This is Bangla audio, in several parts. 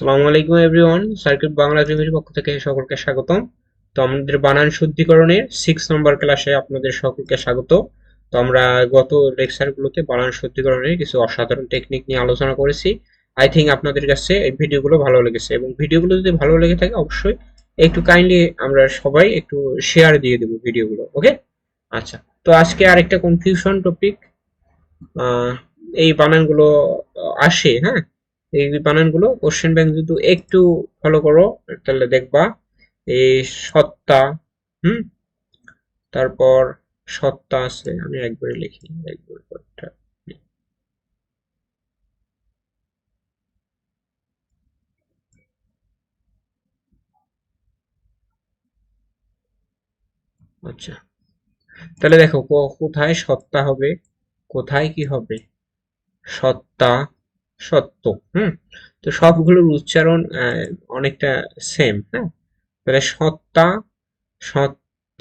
আসসালামু আলাইকুম এভরিওয়ান সার্কিট বাংলা জমির পক্ষ থেকে সকলকে স্বাগতম। তো আমাদের বানান শুদ্ধিকরণের সিক্স নম্বর ক্লাসে আপনাদের সকলকে স্বাগত। তো আমরা গত লেকচারগুলোতে বানান শুদ্ধিকরণের কিছু অসাধারণ টেকনিক নিয়ে আলোচনা করেছি। আই থিঙ্ক আপনাদের কাছে এই ভিডিওগুলো ভালো লেগেছে এবং ভিডিওগুলো যদি ভালো লেগে থাকে, অবশ্যই একটু কাইন্ডলি আমরা সবাই একটু শেয়ার দিয়ে দেবো ভিডিওগুলো ওকে আচ্ছা তো আজকে আরেকটা কনফিউশন টপিক এই বানানগুলো আসে হ্যাঁ? এই বানানগুলো। কোশ্চেন ব্যাংক যদি একটু ফলো করো, তাহলে দেখবা এই সত্তা, হুম? তারপর সত্তা আছে, আমি একবারে লিখি, একবার পরটা আচ্ছা তাহলে দেখো কোথায় সত্তা হবে, কোথায় কি হবে? সত্তা সত্য, হুম? তো সবগুলোর উচ্চারণ অনেকটা সেম হ্যাঁ? তাহলে সত্তা, সত্য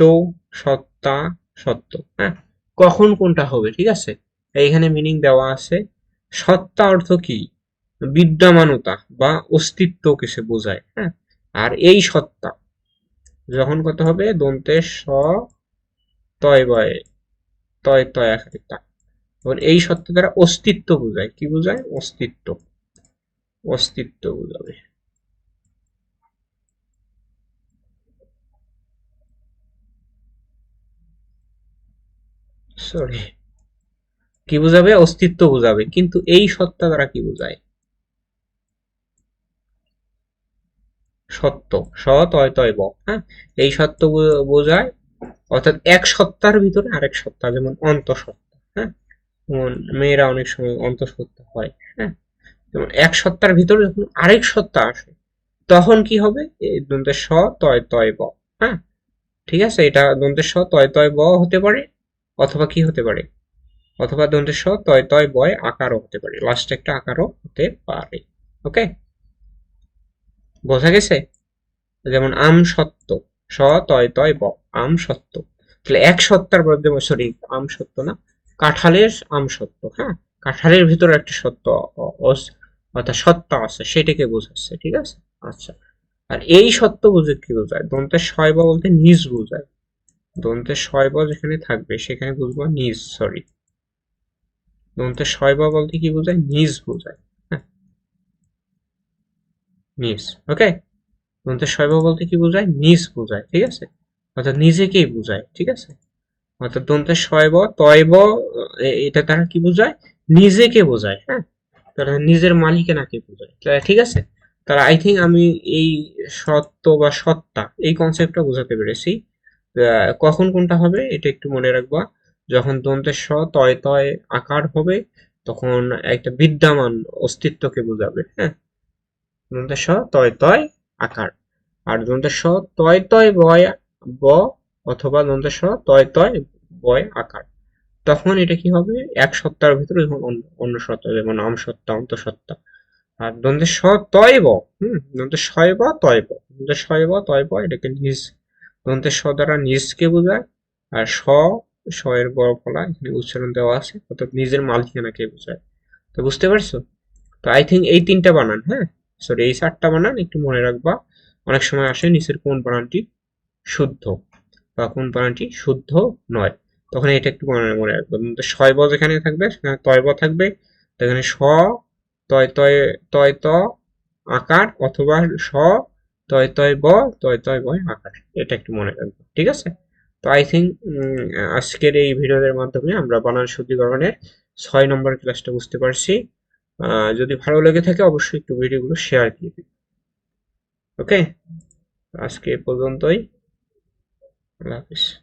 সত্তা, সত্য হ্যাঁ? কখন কোনটা হবে, ঠিক আছে? এইখানে মিনিং দেওয়া আছে, সত্তা অর্থ কি? বিদ্যমানতা বা অস্তিত্ব কিছু বোঝায় হ্যাঁ? আর এই সত্তা যখন কত হবে? দন্তে স, তয় বয়, তয় তয় আকারে তা এবং এই সত্য দ্বারা অস্তিত্ব বোঝায়। কি বোঝায়? অস্তিত্ব। অস্তিত্ব বোঝাবে। সরি কি বোঝাবে? অস্তিত্ব বোঝাবে। কিন্তু এই সত্তা দ্বারা কি বোঝায়? সত্য স তয় তয় ব হ্যাঁ? এই সত্য বোঝায়। অর্থাৎ এক সত্তার ভিতরে আরেক সত্তা যেমন অন্তঃসত্ত্বা। হ্যাঁ? মেয়েরা অনেক সময় অন্তঃসত্ত্বা হয় হ্যাঁ? যেমন এক সত্তার ভিতরে যখন আরেক সত্তা আসে, তখন কি হবে? এই দন্তের স, তয় তয়, ব হ্যাঁ? ঠিক আছে? এটা দন্তের স, তয় তয়, ব হতে পারে, অথবা কি হতে পারে? অথবা দন্তের স, তয় তয়, বয় আকারও হতে পারে। লাস্টে একটা আকারও হতে পারে ওকে বোঝা গেছে? যেমন আম সত্য স, তয় তয়, ব, আম সত্য তাহলে এক সত্তার মধ্যে সরি আম সত্য না কাঁঠালের আম সত্য হ্যাঁ? কাঁঠালের ভিতরে একটা সত্য অর্থাৎ সত্তা আছে, সেটাকে বোঝাচ্ছে, ঠিক আছে? আচ্ছা আর এই সত্য বুঝে কি বোঝায়? দন্তের শয়ব বলতে নিজ বোঝায়। দন্তের শয়ব যেখানে থাকবে, সেখানে বুঝব নিজ সরি দন্তের শয়ব বলতে কি বোঝায়? নিজ বোঝায় হ্যাঁ? নিজ ওকে দন্তের শয়ব বলতে কি বোঝায়? নিজ বোঝায়, ঠিক আছে? অর্থাৎ নিজেকেই বোঝায়, ঠিক আছে? অর্থাৎ দন্তের শয়ব তয়ব এটা তারা কি বোঝায়? নিজেকে বোঝায় হ্যাঁ? তারা নিজের মালিকানাকে বোঝায়। ঠিক আছে? তারা আই থিঙ্ক আমি এই সত্য বা সত্তা, এই কনসেপ্টটা বোঝাতে পেরেছি। কখন কোনটা হবে, এটা একটু মনে রাখবা। যখন দন্তের স তয় তয় আকার হবে, তখন একটা বিদ্যমান অস্তিত্বকে বোঝাবে হ্যাঁ? দন্তের স তয় তয় আকার। আর দন্তের স তয় তয়, বয়, ব অথবা দন্তের স তয় তয় বয় আকার। তখন এটা কি হবে? এক সত্তার ভিতরে অন্য সত্তা, যেমন আম সত্তা অন্তঃসত্তা আর দ্বন্দ্বের স তয় ব, হম? দ্বন্দ্বের শয় বা, তয় ব। দ্বন্দ্বের শয় বা, তয় ব, এটাকে নিজ দ্বন্দ্বের স দ্বারা নিজকে বোঝায়। আর স শয়ের বড় ফলা এখানে উচ্চারণ দেওয়া আছে, অর্থাৎ নিজের মালিকানাকে বোঝায়। তো বুঝতে পারছ? তো আই থিঙ্ক এই তিনটা বানান হ্যাঁ? সরি এই চারটা বানান, একটু মনে রাখবা। অনেক সময় আসে নিচের কোন বানানটি শুদ্ধ। বা কোন শুদ্ধ নয়। তখন এটা একটু মনে মনে রাখব। শয় ব যেখানে থাকবে, সেখানে তয় ব থাকবে। সেখানে স, তয় তয় তয়, ত আকার অথবা স, তয় তয় ব তয় তয় বয় আকার। এটা একটু মনে রাখব, ঠিক আছে? তো আই থিঙ্ক আজকের এই ভিডিওর মাধ্যমে আমরা বানান শুদ্ধিকরণের ছয় নম্বর ক্লাসটা বুঝতে পারছি। যদি ভালো লেগে থাকে অবশ্যই একটু ভিডিওগুলো শেয়ার দিয়ে দিন ওকে আজকে পর্যন্তই। Vamos.